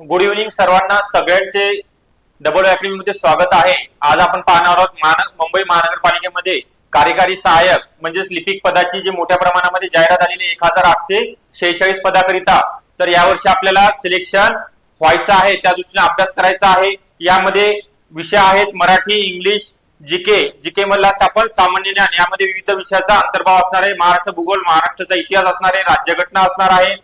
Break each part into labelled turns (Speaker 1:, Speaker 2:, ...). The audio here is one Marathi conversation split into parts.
Speaker 1: गुड इव्हनिंग सर्वांना. सगळ्यांचे डबल अकॅडमी मध्ये स्वागत आहे. आज आपण पाहणार आहोत मुंबई महानगरपालिकेमध्ये कार्यकारी सहाय्यक म्हणजेच लिपिक पदाची जी मोठ्या प्रमाणामध्ये जाहिरात आलेली एक हजार आठशे शेहेचाळीस पदाकरिता. तर यावर्षी आपल्याला सिलेक्शन व्हायचं आहे त्या दृष्टीने अभ्यास करायचा आहे. यामध्ये विषय आहेत मराठी इंग्लिश जीके जीके मधला स्थापन सामान्य ज्ञान यामध्ये विविध विषयाचा अंतर्भाव असणार आहे. महाराष्ट्र भूगोल महाराष्ट्राचा इतिहास असणार आहे राज्यघटना असणार आहे.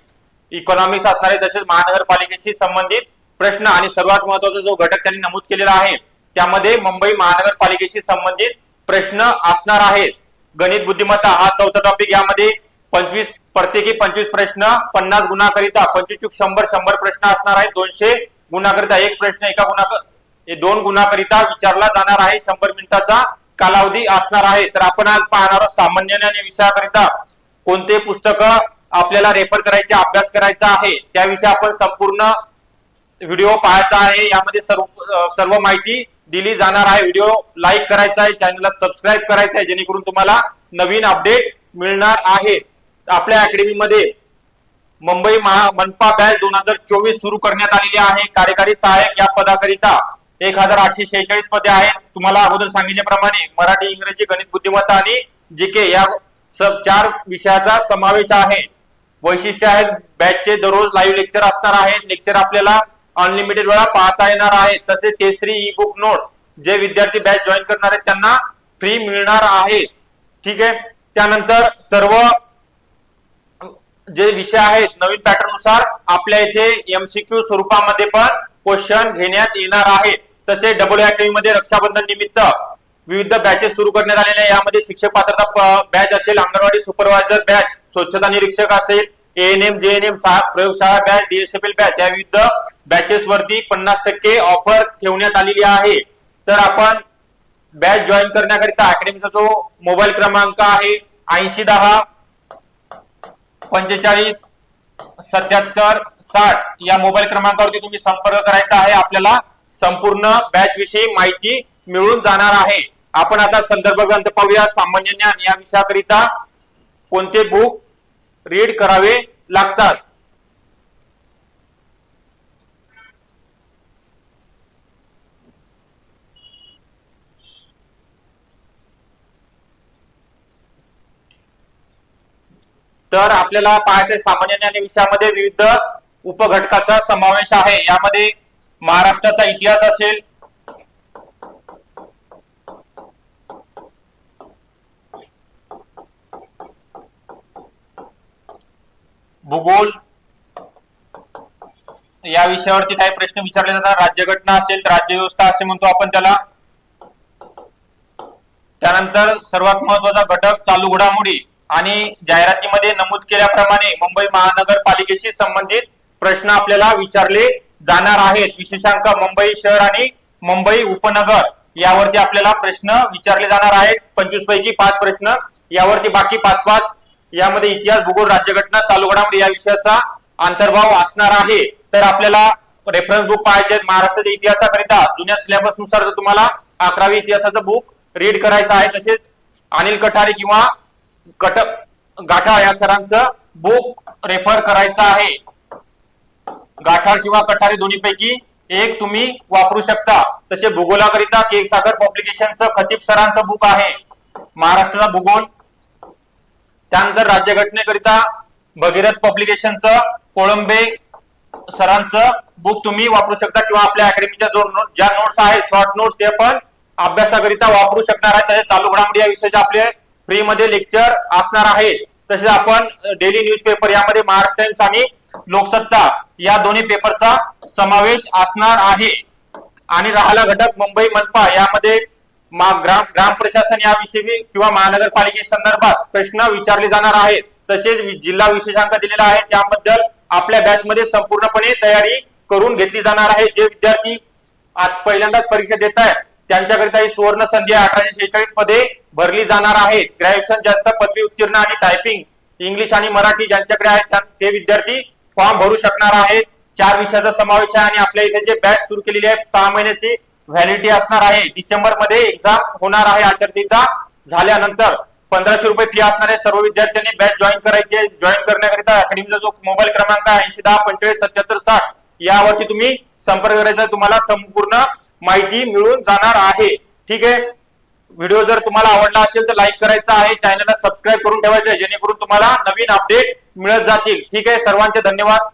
Speaker 1: इकॉनॉमिक्स असणारे तसेच महानगरपालिकेशी संबंधित प्रश्न आणि सर्वात महत्त्वाचा जो घटक त्यांनी नमूद केलेला आहे त्यामध्ये मुंबई महानगरपालिकेशी संबंधित प्रश्न असणार आहेत. गणित बुद्धिमत्ता हा चौथा टॉपिक यामध्ये पंचवीस प्रत्येकी पंचवीस प्रश्न पन्नास गुणाकरिता पंचवीस चूक शंभर शंभर प्रश्न असणार आहेत. दोनशे गुणाकरिता एक प्रश्न एका गुणा दोन गुणाकरिता विचारला जाणार आहे. शंभर मिनिटाचा कालावधी असणार आहे. तर आपण आज पाहणार आहोत सामान्य ज्ञान या विषयाकरिता कोणते पुस्तक आपल्याला रेफर करायचे अभ्यास करायचा आहे त्याविषयी आपण संपूर्ण व्हिडिओ पाहायचा आहे. यामध्ये सर्व सर्व माहिती दिली जाणार आहे. व्हिडिओ लाईक करायचा आहे चॅनलला सबस्क्राईब करायचं आहे जेणेकरून तुम्हाला नवीन अपडेट मिळणार आहे. आपल्या अकॅडमीमध्ये मुंबई महा मनपा बॅच दोन हजार चोवीस सुरू करण्यात आलेली आहे. कार्यकारी सहाय्यक या पदाकरिता एक हजार आठशे शेहेचाळीस पदे आहेत. तुम्हाला अगोदर सांगितल्याप्रमाणे मराठी इंग्रजी गणित बुद्धिमत्ता आणि जीके या सब चार विषयाचा समावेश आहे. वैशिष्ट्य आहेत. बॅचचे दररोज लाईव्ह लेक्चर असणार आहेत. लेक्चर आपल्याला अनलिमिटेड वेळा पाहता येणार आहे तसेच केसरी ई बुक नोट जे विद्यार्थी बॅच जॉईन करणार आहेत त्यांना फ्री मिळणार आहे. ठीक आहे? त्यानंतर सर्व जे विषय आहेत नवीन पॅटर्ननुसार आपल्या इथे एमसीक्यू स्वरूपामध्ये पण क्वेश्चन घेण्यात येणार आहे. तसे डब्ल्यू मध्ये रक्षाबंधन निमित्त विविध बॅचेस सुरू करण्यात आलेल्या यामध्ये शिक्षक पात्रता बॅच असेल अंगणवाडी सुपरवायझर बॅच स्वच्छता निरीक्षक असेल एएनएम जेएनएम प्रयोगशाळा बॅच डीएसएफएल बॅच या विविध बॅचेस वरती पन्नास टक्के ऑफर ठेवण्यात आलेली आहे. तर आपण बॅच जॉईन करण्याकरिता अकॅडमीचा जो मोबाईल क्रमांक आहे ऐंशी दहा पंचेचाळीस सत्याहत्तर साठ या मोबाईल क्रमांकावरती तुम्ही संपर्क करायचा आहे. आपल्याला संपूर्ण बॅच विषयी माहिती मिळून जाणार आहे. आपण आता संदर्भ ग्रंथ पाहूया. सामान्य ज्ञान या विषयाकरिता कोणते बुक रीड करावे लागतात? तर आपल्याला पाहायचे सामान्य ज्ञान विषयामध्ये विविध उपघटकाचा समावेश आहे. यामध्ये महाराष्ट्राचा इतिहास असेल भूगोल. या विषयावरती काही प्रश्न विचारले जातात. राज्यघटना असेल तर राज्यव्यवस्था असे म्हणतो आपण त्याला. त्यानंतर सर्वात महत्त्वाचा घटक चालू घडामोडी आणि जाहिरातीमध्ये नमूद केल्याप्रमाणे मुंबई महानगरपालिकेशी संबंधित प्रश्न आपल्याला विचारले जाणार आहेत. विशेषांक मुंबई शहर आणि मुंबई उपनगर यावरती आपल्याला प्रश्न विचारले जाणार आहेत. पंचवीस पैकी पाच प्रश्न यावरती बाकी पाच पाच यामध्ये इतिहास भूगोल राज्यघटना चालू घडामोडी या विषयाचा अंतर्भाव असणार आहे. तर आपल्याला रेफरन्स बुक पाहायचे महाराष्ट्राच्या इतिहासाकरिता जुन्या सिलेबसनुसार जर तुम्हाला अकरावी इतिहासाचं बुक रीड करायचं आहे तसेच अनिल कठारे किंवा कट गाठा या सरांचं बुक रेफर करायचं आहे. गाठाळ किंवा कठारे दोन्हीपैकी एक तुम्ही वापरू शकता. तसे भूगोलाकरिता केक सागर पब्लिकेशनचं खतीब सरांचं बुक आहे. महाराष्ट्राचा भूगोल त्यानंतर राज्यघटनेकरिता भगीरथ पब्लिकेशनचं कोळंबे सरांचं बुक तुम्ही वापरू शकता किंवा आपल्या अकॅडमीच्या जो ज्या नोट्स आहेत शॉर्ट नोट्स ते पण अभ्यासाकरिता वापरू शकणार आहे तसेच चालू घडामोडी या विषयाचे आपले फ्री मध्ये लेक्चर असणार आहे तसेच आपण डेली न्यूजपेपर यामध्ये महाराष्ट्र टाइम्स आणि लोकसत्ता या दोन्ही पेपरचा समावेश असणार आहे. आणि राहिला घटक मुंबई मनपा यामध्ये ग्राम ग्राम प्रशासन याविषयी किंवा महानगरपालिके संदर्भात प्रश्न विचारले जाणार आहेत. तसेच जिल्हा विशेषांक दिलेला आहे. त्याबद्दल आपल्या बॅचमध्ये संपूर्णपणे तयारी करून घेतली जाणार आहे. जे विद्यार्थी पहिल्यांदाच परीक्षा देत आहेत त्यांच्याकरिता ही सुवर्ण संधी अठराशे शेहेचाळीसमध्ये भरली जाणार आहे. ग्रॅज्युएशन ज्यांचा पदवी उत्तीर्ण आणि टायपिंग इंग्लिश आणि मराठी ज्यांच्याकडे आहेत त्या- ते विद्यार्थी फॉर्म भरू शकणार आहेत. चार विषयाचा समावेश आहे आणि आपल्या इथे जे बॅच सुरू केलेली आहे सहा महिन्याची व्हॅलिडिटी असणार आहे. डिसेंबरमध्ये एक्झाम होणार आहे आचारसंहिता झाल्यानंतर. पंधराशे रुपये फी असणारे सर्व विद्यार्थ्यांनी बॅच जॉईन करायचे. जॉईन करण्याकरिता अकॅडमीचा जो मोबाईल क्रमांक आहे ऐंशी दहा पंचेचाळीस सत्याहत्तर साठ यावरती तुम्ही संपर्क करायचा. तुम्हाला संपूर्ण माहिती मिळून जाणार आहे. ठीक आहे? व्हिडिओ जर तुम्हाला आवडला असेल तर लाईक करायचा आहे. चॅनलला सबस्क्राईब करून ठेवायचं आहे. जेणेकरून तुम्हाला नवीन अपडेट मिळत जातील. ठीक आहे? सर्वांचे धन्यवाद.